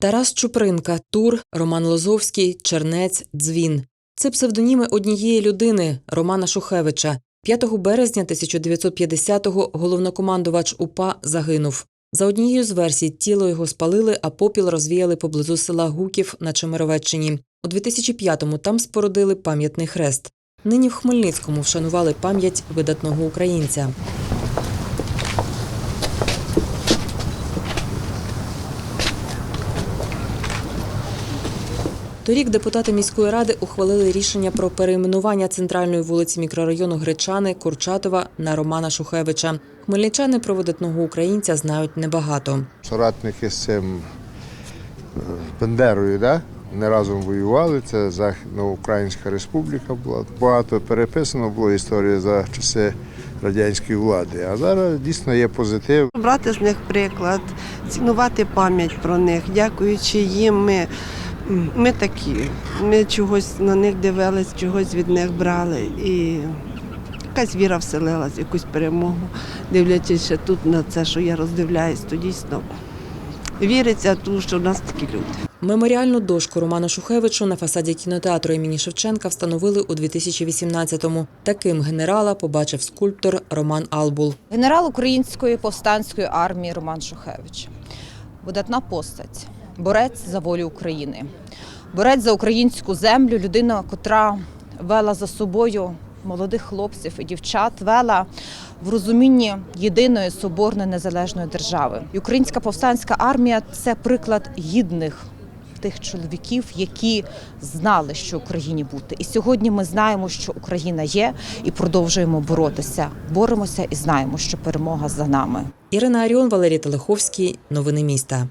Тарас Чупринка, Тур, Роман Лозовський, Чернець, Дзвін. Це псевдоніми однієї людини Романа Шухевича. 5 березня 1950-го головнокомандувач УПА загинув. За однією з версій, тіло його спалили, а попіл розвіяли поблизу села Гуків на Чемеровеччині. У 2005-му там спорудили пам'ятний хрест. Нині в Хмельницькому вшанували пам'ять видатного українця. Торік депутати міської ради ухвалили рішення про перейменування центральної вулиці мікрорайону Гречани Курчатова на Романа Шухевича. Хмельничани про видатного українця знають небагато. Соратники з цим е, Бендерою, да? не разом воювали. Це Західноукраїнська республіка була. Багато переписано було історії за часи радянської влади. А зараз дійсно є позитив. Брати з них приклад, цінувати пам'ять про них. Дякуючи їм, ми, ми такі. Ми чогось на них дивились, чогось від них брали. І якась віра вселилась, якусь перемогу. Дивлячись ще тут на це, що я роздивляюсь, то дійсно віриться, тому що в нас такі люди. Меморіальну дошку Роману Шухевичу на фасаді кінотеатру імені Шевченка встановили у 2018-му. Таким генерала побачив скульптор Роман Албул. Генерал української повстанської армії Роман Шухевич. Видатна постать, борець за волю України, борець за українську землю, людина, котра вела за собою молодих хлопців і дівчат, вела в розумінні єдиної соборної незалежної держави. І українська повстанська армія це приклад гідних. Тих чоловіків, які знали, що Україні бути, і сьогодні ми знаємо, що Україна є, і продовжуємо боротися. Боремося і знаємо, що перемога за нами. Ірина Аріон, Валерій Телеховський. Новини міста.